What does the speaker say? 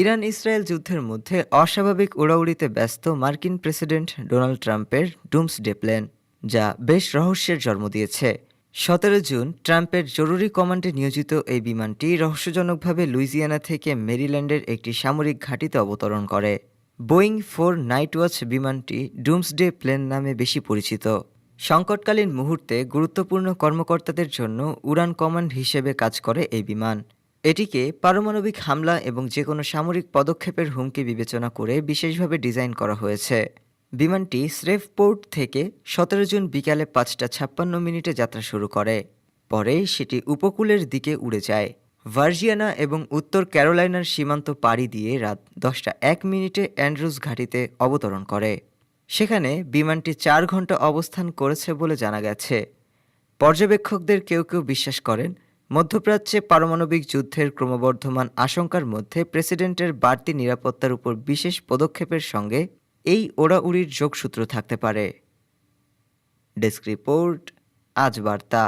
Iran Israel যুদ্ধের মধ্যে অস্বাভাবিক উড়াউড়িতে ব্যস্ত মার্কিন প্রেসিডেন্ট ডোনাল্ড ট্রাম্পের ডুমসডে প্ল্যান, যা বেশ রহস্যের জন্ম দিয়েছে। সতেরো জুন ট্রাম্পের জরুরি কমান্ডে নিয়োজিত এই বিমানটি রহস্যজনকভাবে লুইজিয়ানা থেকে মেরিল্যান্ডের একটি সামরিক ঘাঁটিতে অবতরণ করে। বোয়িং ফোর নাইট ওয়াচ বিমানটি ডুমসডে প্লেন নামে বেশি পরিচিত। সংকটকালীন মুহূর্তে গুরুত্বপূর্ণ কর্মকর্তাদের জন্য উড়ান কমান্ড হিসেবে কাজ করে এই বিমান। এটিকে পারমাণবিক হামলা এবং যে কোনো সামরিক পদক্ষেপের হুমকি বিবেচনা করে বিশেষভাবে ডিজাইন করা হয়েছে। বিমানটি স্রেফপোর্ট থেকে সতেরো জুন বিকালে পাঁচটা ছাপ্পান্ন মিনিটে যাত্রা শুরু করে। পরে সেটি উপকূলের দিকে উড়ে যায়। ভার্জিয়ানা এবং উত্তর ক্যারোলাইনার সীমান্ত পাড়ি দিয়ে রাত দশটা এক মিনিটে অ্যান্ড্রুজ ঘাঁটিতে অবতরণ করে। সেখানে বিমানটি চার ঘণ্টা অবস্থান করেছে বলে জানা গেছে। পর্যবেক্ষকদের কেউ কেউ বিশ্বাস করেন মধ্যপ্রাচ্যে পারমাণবিক যুদ্ধের ক্রমবর্ধমান আশঙ্কার মধ্যে প্রেসিডেন্টের বাড়তি নিরাপত্তার উপর বিশেষ পদক্ষেপের সঙ্গে এই ওড়াউড়ির যোগসূত্র থাকতে পারে। ডেস্ক রিপোর্ট, আজ বার্তা।